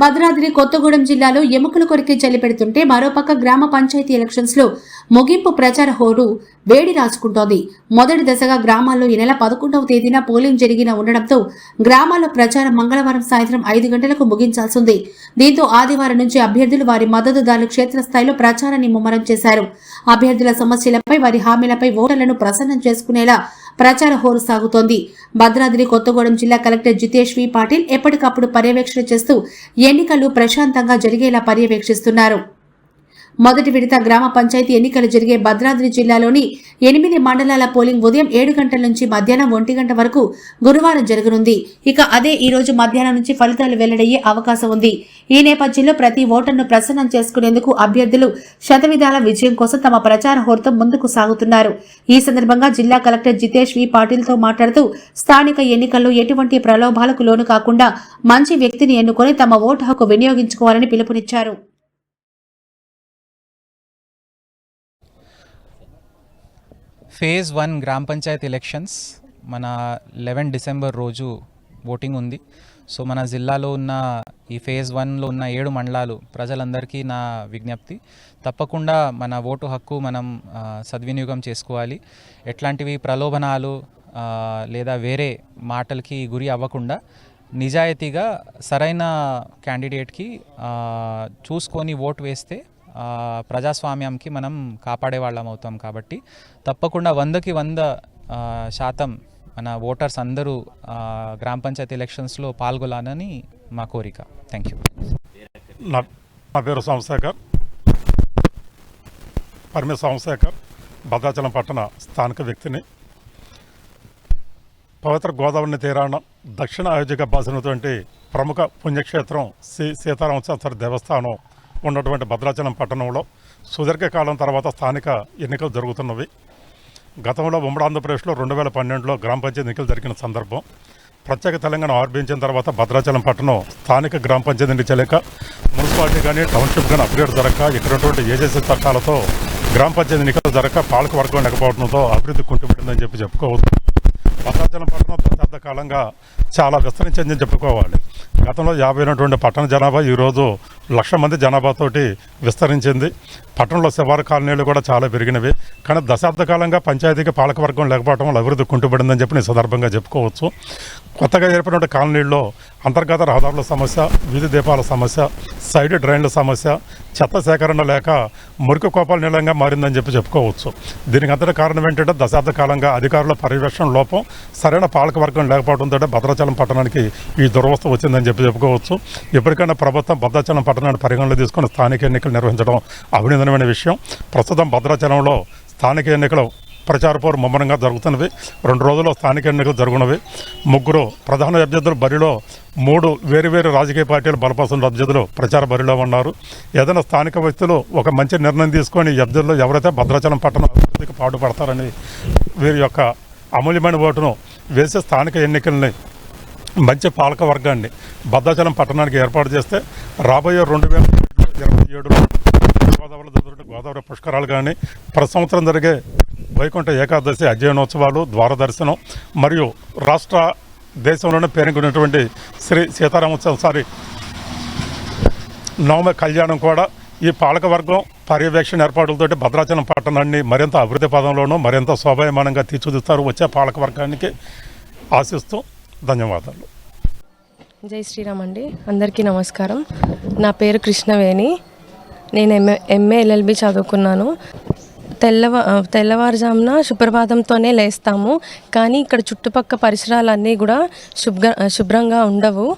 భద్రాద్రి కొత్తగూడెం జిల్లాలో ఎముకల కొరికి చల్లిపెడుతుంటే మరోపక్క గ్రామ పంచాయతీ ఎలక్షన్స్లో ముగింపు ప్రచార హోరు వేడి రాసుకుంటోంది. మొదటి దశగా గ్రామాల్లో ఈ నెల పదకొండవ తేదీన పోలింగ్ జరిగిన ఉండడంతో గ్రామాల్లో ప్రచారం మంగళవారం సాయంత్రం ఐదు గంటలకు ముగించాల్సింది. దీంతో ఆదివారం నుంచి అభ్యర్థులు వారి మద్దతుదారులు క్షేత్రస్థాయిలో ప్రచారాన్ని ముమ్మరం చేశారు. అభ్యర్థుల సమస్యలపై వారి హామీలపై ఓటర్లను ప్రసన్నం చేసుకునేలా ప్రచార హోరు సాగుతోంది. భద్రాద్రి కొత్తగూడెం జిల్లా కలెక్టర్ జితేష్ వి పాటిల్ ఎప్పటికప్పుడు పర్యవేక్షణ చేస్తూ ఎన్నికలు ప్రశాంతంగా జరిగేలా పర్యవేక్షిస్తున్నారు. మొదటి విడత గ్రామ పంచాయతీ ఎన్నికలు జరిగే భద్రాద్రి జిల్లాలోని ఎనిమిది మండలాల పోలింగ్ ఉదయం ఏడు గంటల నుంచి మధ్యాహ్నం ఒంటి గంట వరకు గురువారం జరగనుంది. ఇక అదే ఈ రోజు మధ్యాహ్నం నుంచి ఫలితాలు వెల్లడయ్యే అవకాశం ఉంది. ఈ నేపథ్యంలో ప్రతి ఓటర్ను ప్రసన్నం చేసుకునేందుకు అభ్యర్థులు శతవిధాల విజయం కోసం తమ ప్రచార హోర్తో ముందుకు సాగుతున్నారు. ఈ సందర్భంగా జిల్లా కలెక్టర్ జితేష్ వి పాటిల్తో మాట్లాడుతూ స్థానిక ఎన్నికల్లో ఎటువంటి ప్రలోభాలకు లోను కాకుండా మంచి వ్యక్తిని ఎన్నుకొని తమ ఓటు హక్కు వినియోగించుకోవాలని పిలుపునిచ్చారు. ఫేజ్ వన్ గ్రామ పంచాయతీ ఎలక్షన్స్. మన లెవెన్ డిసెంబర్ రోజు ఓటింగ్ ఉంది. సో మన జిల్లాలో ఉన్న ఈ ఫేజ్ వన్లో ఉన్న ఏడు మండలాలు ప్రజలందరికీ నా విజ్ఞప్తి. తప్పకుండా మన ఓటు హక్కు మనం సద్వినియోగం చేసుకోవాలి. ఎట్లాంటివి ప్రలోభనాలు లేదా వేరే మాటలకి గురి అవ్వకుండా నిజాయితీగా సరైన క్యాండిడేట్కి చూసుకొని ఓటు వేస్తే ప్రజాస్వామ్యంకి మనం కాపాడే వాళ్ళం అవుతాం కాబట్టి తప్పకుండా వందకి వంద శాతం మన ఓటర్స్ అందరూ గ్రామ పంచాయతీ ఎలక్షన్స్లో పాల్గొనాలని మా కోరిక. థ్యాంక్ యూ నా పేరు సోమశేఖర్. పరిమి సోమశేఖర్ భద్రాచలం పట్టణ స్థానిక వ్యక్తిని. పవిత్ర గోదావరి తీరాన దక్షిణ అయోధ్యగా బాసినటువంటి ప్రముఖ పుణ్యక్షేత్రం శ్రీ సీతారామచంద్ర దేవస్థానం ఉన్నటువంటి భద్రాచలం పట్టణంలో సుదీర్ఘకాలం తర్వాత స్థానిక ఎన్నికలు జరుగుతున్నవి. గతంలో ఉమ్మడి ఆంధ్రప్రదేశ్లో రెండు వేల పన్నెండులో గ్రామ పంచాయతీ ఎన్నికలు జరిగిన సందర్భం. ప్రత్యేక తెలంగాణ ఆర్బించిన తర్వాత భద్రాచలం పట్టణం స్థానిక గ్రామ పంచాయతీ నిలిచలేక మున్సిపాలిటీ కానీ టౌన్షిప్ కానీ అప్గ్రేడ్ జరగక ఇక్కడటువంటి ఏజెన్సీ చట్టాలతో గ్రామ పంచాయతీ ఎన్నికలు జరగక పాలక వర్గం లేకపోవడంతో అభివృద్ధి కుంటుపడిందని చెప్పి చెప్పుకోవచ్చు. భద్రాచలం పట్టణం దశాబ్ద కాలంగా చాలా విస్తరించిందని చెప్పుకోవాలి. గతంలో యాభై ఉన్నటువంటి పట్టణ జనాభా ఈరోజు లక్ష మంది జనాభాతోటి విస్తరించింది. పట్టణంలో శివారు కాలనీలు కూడా చాలా పెరిగినవి. కానీ దశాబ్ద కాలంగా పంచాయతీకి పాలకవర్గం లేకపోవడం వల్ల అభివృద్ధి కుంటుపడిందని చెప్పి నేను సందర్భంగా చెప్పుకోవచ్చు. కొత్తగా ఏర్పడిన కాలనీల్లో అంతర్గత రహదారుల సమస్య వీధి దీపాల సమస్య సైడ్ డ్రైన్ల సమస్య చెత్త సేకరణ లేక మురికి కోపాల నీలంగా మారిందని చెప్పి చెప్పుకోవచ్చు. దీనికి అంతటి కారణం ఏంటంటే దశాబ్ద కాలంగా అధికారుల పర్యవేక్షణ లోపం సరైన పాలకవర్గం లేకపోవడంతో భద్రాచలం పట్టణానికి ఈ దురవస్థ వచ్చిందని చెప్పి చెప్పుకోవచ్చు. ఇప్పటికైనా ప్రభుత్వం భద్రాచలం పట్టణాన్ని పరిగణలో తీసుకొని స్థానిక ఎన్నికలు నిర్వహించడం అభినందనమైన విషయం. ప్రస్తుతం భద్రాచలంలో స్థానిక ఎన్నికలు ప్రచార పోరు ముమ్మరంగా జరుగుతున్నవి. రెండు రోజుల్లో స్థానిక ఎన్నికలు జరుగునవి. ముగ్గురు ప్రధాన అభ్యర్థులు బరిలో మూడు వేరు వేరు రాజకీయ పార్టీలు బలపరుస్తున్న అభ్యర్థులు ప్రచార బరిలో ఉన్నారు. ఏదైనా స్థానిక వ్యక్తులు ఒక మంచి నిర్ణయం తీసుకొని అభ్యర్థులు ఎవరైతే భద్రాచలం పట్టణం అభివృద్ధికి పాటుపడతారని వీరి యొక్క అమూల్యమైన ఓటును వేసే స్థానిక ఎన్నికల్ని మంచి పాలక వర్గాన్ని భద్రాచలం పట్టణానికి ఏర్పాటు చేస్తే రాబోయే రెండు వేల ఇరవై ఏడులో గోదావరిలో జరుగుతున్న గోదావరి పుష్కరాలు కానీ ప్రతి సంవత్సరం జరిగే వైకుంఠ ఏకాదశి అధ్యయనోత్సవాలు ద్వారదర్శనం మరియు రాష్ట్ర దేశంలోనే పేరుకున్నటువంటి శ్రీ సీతారామోత్సవం సారి నవమ కళ్యాణం కూడా ఈ పాలకవర్గం పర్యవేక్షణ ఏర్పాట్లతోటి భద్రాచలం పట్టణాన్ని మరింత అభివృద్ధి పదంలోనూ మరింత శోభాయమానంగా తీర్చిదిద్దుతారు వచ్చే పాలకవర్గానికి ఆశిస్తూ ధన్యవాదాలు. జై శ్రీరామ్ అండి. అందరికీ నమస్కారం. నా పేరు కృష్ణవేణి. నేను ఎంఏ ఎంఏ ఎల్ఎల్బి చదువుకున్నాను. తెల్లవ తెల్లవారుజామున సుప్రభాతంతోనే లేస్తాము. కానీ ఇక్కడ చుట్టుపక్క పరిసరాలన్నీ కూడా శుభ్ర శుభ్రంగా ఉండవు.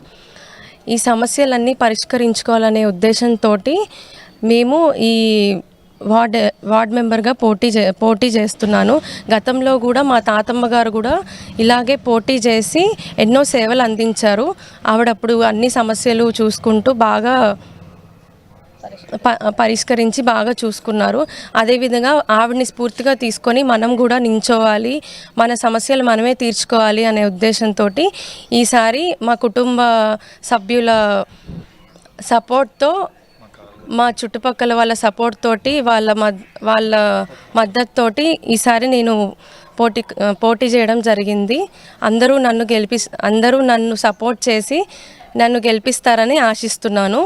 ఈ సమస్యలన్నీ పరిష్కరించుకోవాలనే ఉద్దేశంతో మేము ఈ వార్డ్ వార్డ్ మెంబర్గా పోటీ చే పోటీ చేస్తున్నాను. గతంలో కూడా మా తాతమ్మ గారు కూడా ఇలాగే పోటీ చేసి ఎన్నో సేవలు అందించారు. ఆవిడప్పుడు అన్ని సమస్యలు చూసుకుంటూ బాగా పరిష్కరించి బాగా చూసుకున్నారు. అదేవిధంగా ఆవిడని స్ఫూర్తిగా తీసుకొని మనం కూడా నించోవాలి. మన సమస్యలు మనమే తీర్చుకోవాలి అనే ఉద్దేశంతో ఈసారి మా కుటుంబ సభ్యుల సపోర్ట్తో మా చుట్టుపక్కల వాళ్ళ సపోర్ట్ తోటి వాళ్ళ మద్ వాళ్ళ మద్దతుతోటి ఈసారి నేను పోటీ పోటీ చేయడం జరిగింది. అందరూ నన్ను గెలిపి అందరూ నన్ను సపోర్ట్ చేసి నన్ను గెలిపిస్తారని ఆశిస్తున్నాను.